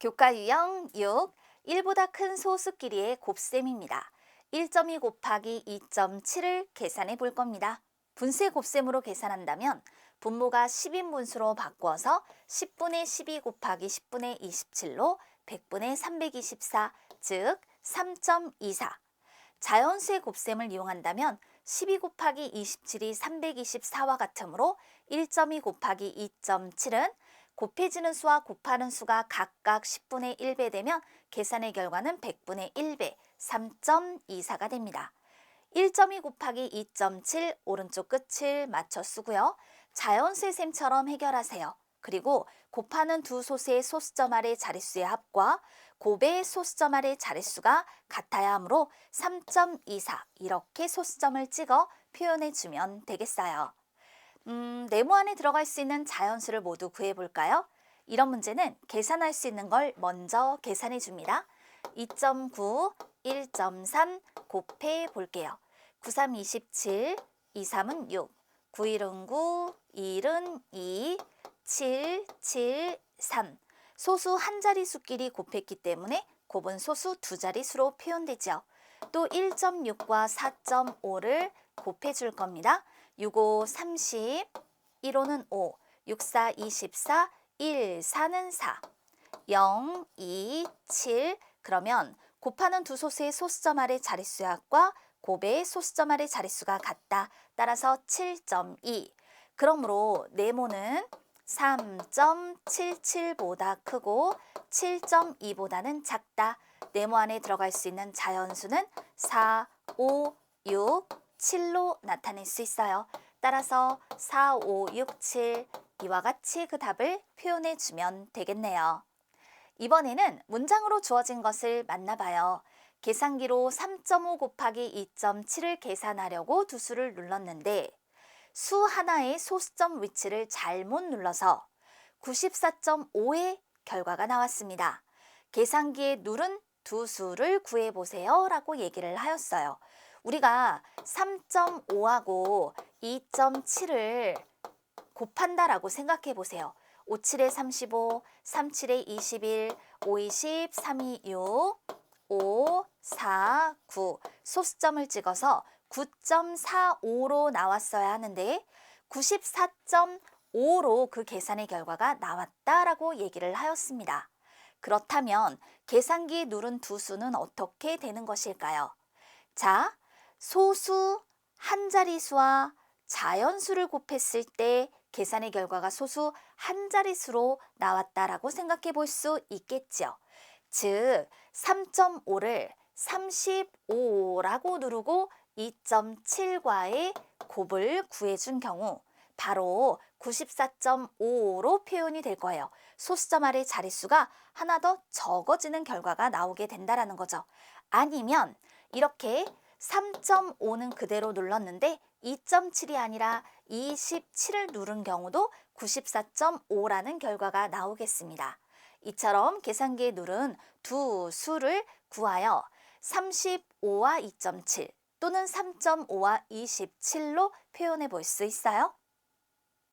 교과 유형 6. 1보다 큰 소수끼리의 곱셈입니다. 1.2 곱하기 2.7을 계산해 볼 겁니다. 분수의 곱셈으로 계산한다면 분모가 10인 분수로 바꿔서 10분의 12 곱하기 10분의 27로 100분의 324, 즉 3.24. 자연수의 곱셈을 이용한다면 12 곱하기 27이 324와 같으므로 1.2 곱하기 2.7은 곱해지는 수와 곱하는 수가 각각 10분의 1배 되면 계산의 결과는 100분의 1배, 3.24가 됩니다. 1.2 곱하기 2.7 오른쪽 끝을 맞춰 쓰고요. 자연수의 셈처럼 해결하세요. 그리고 곱하는 두 소수의 소수점 아래 자릿수의 합과 곱의 소수점 아래 자릿수가 같아야 하므로 3.24 이렇게 소수점을 찍어 표현해 주면 되겠어요. 음, 네모 안에 들어갈 수 있는 자연수를 모두 구해 볼까요? 이런 문제는 계산할 수 있는 걸 먼저 계산해 줍니다. 2.9, 1.3 곱해 볼게요. 9, 3, 27, 2, 3은 6, 9, 1은 9, 1은 2, 7, 7, 3. 소수 한 자리수끼리 곱했기 때문에 곱은 소수 두 자리수로 표현되죠. 또 1.6과 4.5를 곱해줄 겁니다. 6, 5, 30, 1, 5는 5, 6, 4, 24, 1, 4는 4, 0, 2, 7. 그러면 곱하는 두 소수의 소수점 아래 자릿수의 합과 곱의 소수점 아래 자릿수가 같다. 따라서 7.2. 그러므로 네모는 3.77보다 크고 7.2보다는 작다. 네모 안에 들어갈 수 있는 자연수는 4, 5, 6, 7로 나타낼 수 있어요. 따라서 4, 5, 6, 7 이와 같이 그 답을 표현해 주면 되겠네요. 이번에는 문장으로 주어진 것을 만나봐요. 계산기로 3.5 곱하기 2.7을 계산하려고 두 수를 눌렀는데 수 하나의 소수점 위치를 잘못 눌러서 94.5의 결과가 나왔습니다. 계산기에 누른 두 수를 구해보세요 라고 얘기를 하였어요. 우리가 3.5하고 2.7을 곱한다라고 생각해 보세요. 5, 7에 35, 3, 7에 21, 5, 20, 3, 2, 6, 5, 4, 9 소수점을 찍어서 9.45로 나왔어야 하는데 94.5로 그 계산의 결과가 나왔다라고 얘기를 하였습니다. 그렇다면 계산기에 누른 두 수는 어떻게 되는 것일까요? 자, 소수 한 자리수와 자연수를 곱했을 때 계산의 결과가 소수 한 자릿수로 나왔다라고 생각해 볼 수 있겠죠. 즉, 3.5를 35라고 누르고 2.7과의 곱을 구해준 경우 바로 94.5로 표현이 될 거예요. 소수점 아래 자릿수가 하나 더 적어지는 결과가 나오게 된다라는 거죠. 아니면 이렇게 3.5는 그대로 눌렀는데 2.7이 아니라 27을 누른 경우도 94.5라는 결과가 나오겠습니다. 이처럼 계산기에 누른 두 수를 구하여 35와 2.7 또는 3.5와 27로 표현해 볼 수 있어요.